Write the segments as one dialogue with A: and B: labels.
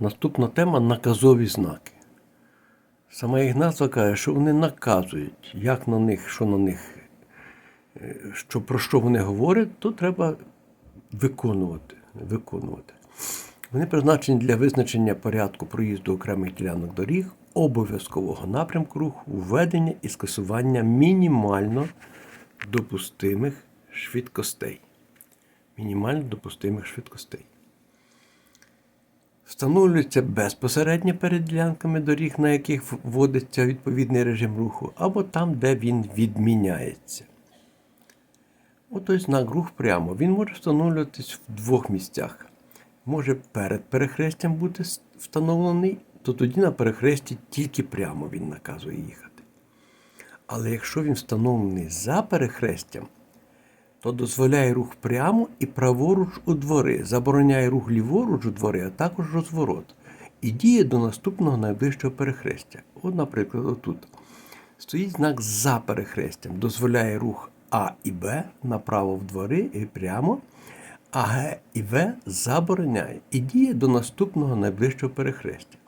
A: Наступна тема наказові знаки. Сама їх назва каже, що вони наказують, як на них, що на них, е, що, про що вони говорять, то треба виконувати. виконувати. Вони призначені для визначення порядку проїзду окремих ділянок доріг, обов'язкового напрямку руху, введення і скасування мінімально допустимих швидкостей. Мінімально допустимих швидкостей. Встановлюється безпосередньо перед ділянками доріг, на яких вводиться відповідний режим руху, або там, де він відміняється. Отой знак рух прямо. Він може встановлюватись в двох місцях. Може перед перехрестям бути встановлений, то тоді на перехресті тільки прямо він наказує їхати. Але якщо він встановлений за перехрестям, то дозволяє рух прямо і праворуч у двори, забороняє рух ліворуч у двори, а також розворот. І діє до наступного найближчого перехрестя. От, наприклад, отут. Стоїть знак за перехрестям, дозволяє рух А і Б направо в двори і прямо, а Г і В забороняє і діє до наступного найближчого перехрестя.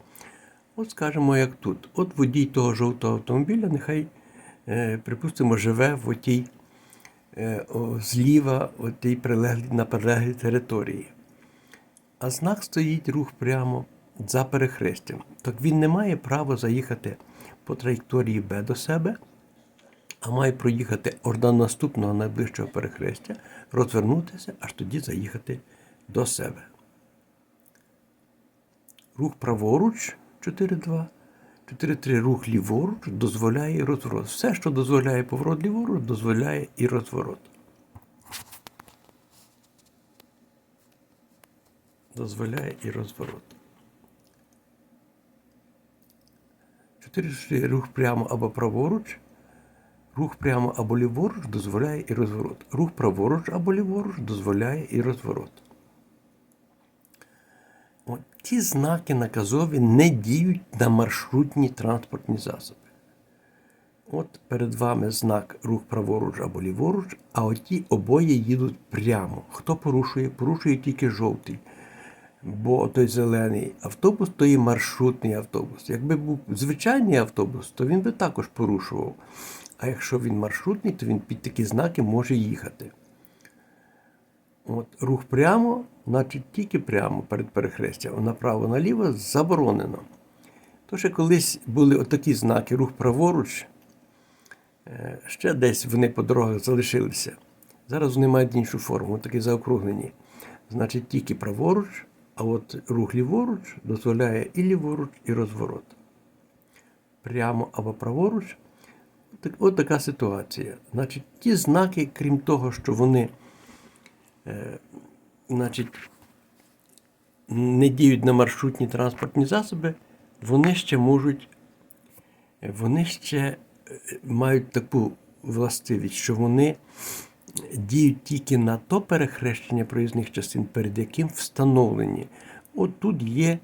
A: От скажемо, як тут. От водій того жовтого автомобіля, нехай, е, припустимо, живе в отій зліва отій прилеглій, на прилеглій території. А знак стоїть рух прямо за перехрестям. Так він не має права заїхати по траєкторії Б до себе, а має проїхати до наступного найближчого перехрестя, розвернутися, аж тоді заїхати до себе. Рух праворуч 4-2. 4-3 рух ліворуч дозволяє і розворот. Все, що дозволяє поворот ліворуч, дозволяє і розворот. Дозволяє і розворот. 4 рух прямо або праворуч. Рух прямо або ліворуч дозволяє і розворот. Рух праворуч або ліворуч дозволяє і розворот. Ті знаки наказові не діють на маршрутні транспортні засоби. От перед вами знак рух праворуч або ліворуч, а оті обоє їдуть прямо. Хто порушує? Порушує тільки жовтий. Бо той зелений автобус то є маршрутний автобус. Якби був звичайний автобус, то він би також порушував. А якщо він маршрутний, то він під такі знаки може їхати. От, рух прямо, значить тільки прямо перед перехрестям, направо-наліво заборонено. То ще колись були отакі знаки рух праворуч, е, ще десь вони по дорогах залишилися. Зараз вони мають іншу форму, такі заокруглені. Значить, тільки праворуч, а от рух ліворуч дозволяє і ліворуч, і розворот. Прямо або праворуч. От така ситуація. Значить, ті знаки, крім того, що вони значить, не діють на маршрутні транспортні засоби, вони ще можуть, вони ще е, мають таку властивість, що вони діють тільки на то перехрещення проїзних частин, перед яким встановлені. От тут є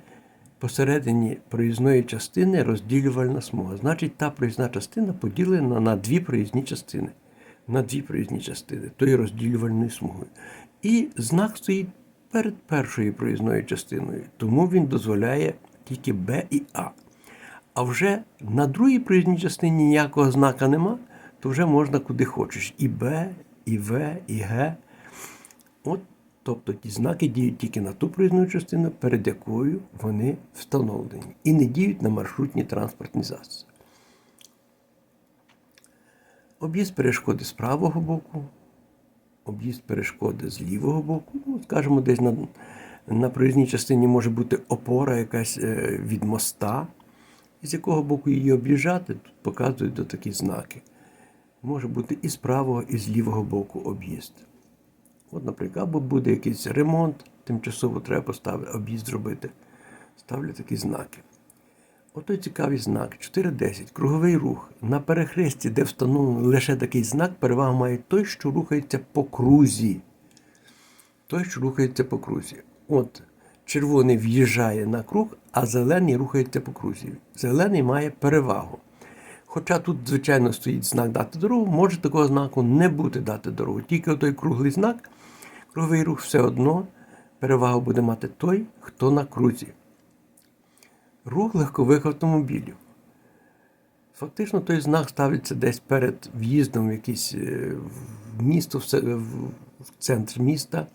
A: посередині проїзної частини розділювальна смуга. Значить, та проїзна частина поділена на дві проїзні частини. На дві проїзні частини тої розділювальної смуги. І знак стоїть перед першою проїзною частиною, тому він дозволяє тільки Б і А. А вже на другій проїзній частині ніякого знака нема, то вже можна куди хочеш. І Б, і В, і Г. От, тобто ті знаки діють тільки на ту проїзну частину, перед якою вони встановлені, і не діють на маршрутні транспортні засоби. Об'їзд перешкоди з правого боку, об'їзд перешкоди з лівого боку. Ну, скажімо, десь на, на проїзній частині може бути опора якась е, від моста, з якого боку її об'їжджати, тут показують до такі знаки. Може бути і з правого, і з лівого боку об'їзд. От, наприклад, або буде якийсь ремонт, тимчасово треба поставити, об'їзд зробити. Ставлю такі знаки. Отой цікавий знак 4.10. Круговий рух. На перехресті, де встановлений лише такий знак, перевагу має той, що рухається по крузі. Той, що рухається по крузі. От червоний в'їжджає на круг, а зелений рухається по крузі. Зелений має перевагу. Хоча тут, звичайно, стоїть знак дати дорогу, може такого знаку не бути дати дорогу. Тільки той круглий знак, круговий рух все одно перевагу буде мати той, хто на крузі. Рух легкових автомобілів. Фактично той знак ставиться десь перед в'їздом в якесь е, в місто, в центр міста.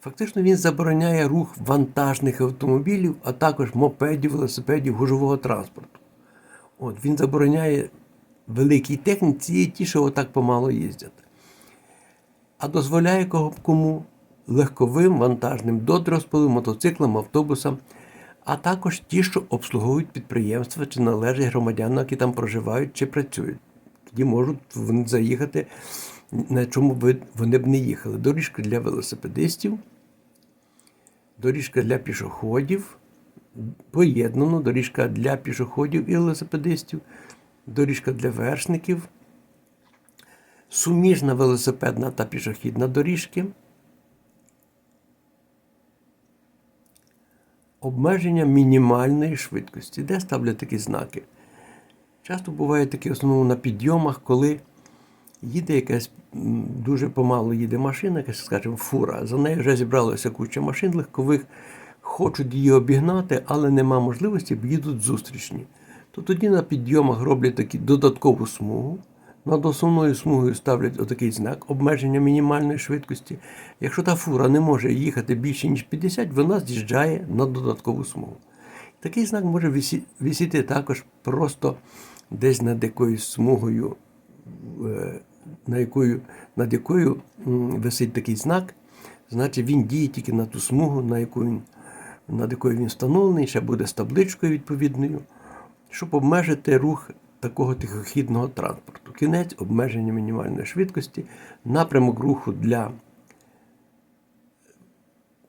A: Фактично він забороняє рух вантажних автомобілів, а також мопедів, велосипедів, гужового транспорту. От, він забороняє великій техніці і ті, що отак помало їздять. А дозволяє кому легковим, вантажним, до 3,5 мотоциклам, автобусам, а також ті, що обслуговують підприємства чи належать громадянам, які там проживають чи працюють. Тоді можуть вони заїхати, на чому би вони б не їхали. Доріжка для велосипедистів, доріжка для пішоходів, поєднано, доріжка для пішоходів і велосипедистів, доріжка для вершників, суміжна велосипедна та пішохідна доріжки. Обмеження мінімальної швидкості. Де ставлять такі знаки? Часто буває таке в основному на підйомах, коли їде якась дуже помало їде машина, якась, скажімо, фура. За нею вже зібралося куча машин легкових, хочуть її обігнати, але нема можливості, бо їдуть зустрічні. То тоді на підйомах роблять таку додаткову смугу. Над основною смугою ставлять отакий знак обмеження мінімальної швидкості. Якщо та фура не може їхати більше, ніж 50, вона з'їжджає на додаткову смугу. Такий знак може висіти також просто десь над якоюсь смугою, е, на якою, над якою висить такий знак, значить він діє тільки на ту смугу, на яку він, над якою він встановлений, ще буде з табличкою відповідною, щоб обмежити рух такого тихохідного транспорту. Кінець обмеження мінімальної швидкості, напрямок руху для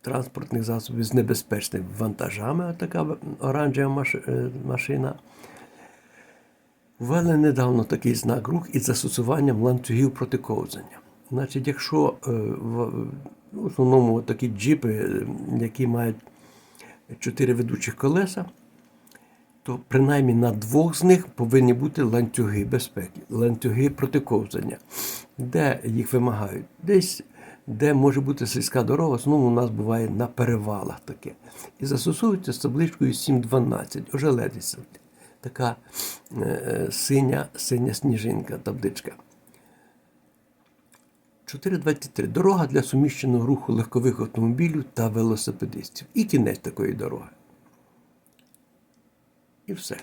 A: транспортних засобів з небезпечними вантажами, така оранжева е, машина. Ввели недавно такий знак рух із застосуванням ланцюгів протиковзання. Значить, якщо е, в основному такі джипи, е, які мають чотири ведучих колеса, то принаймні на двох з них повинні бути ланцюги безпеки, ланцюги протиковзання. Де їх вимагають? Десь, де може бути сільська дорога, в у нас буває на перевалах таке. І застосовується з табличкою 7.12, ожеледиться. Така е, синя, синя сніжинка, табличка. 4.23. Дорога для суміщеного руху легкових автомобілів та велосипедистів. І кінець такої дороги. І все.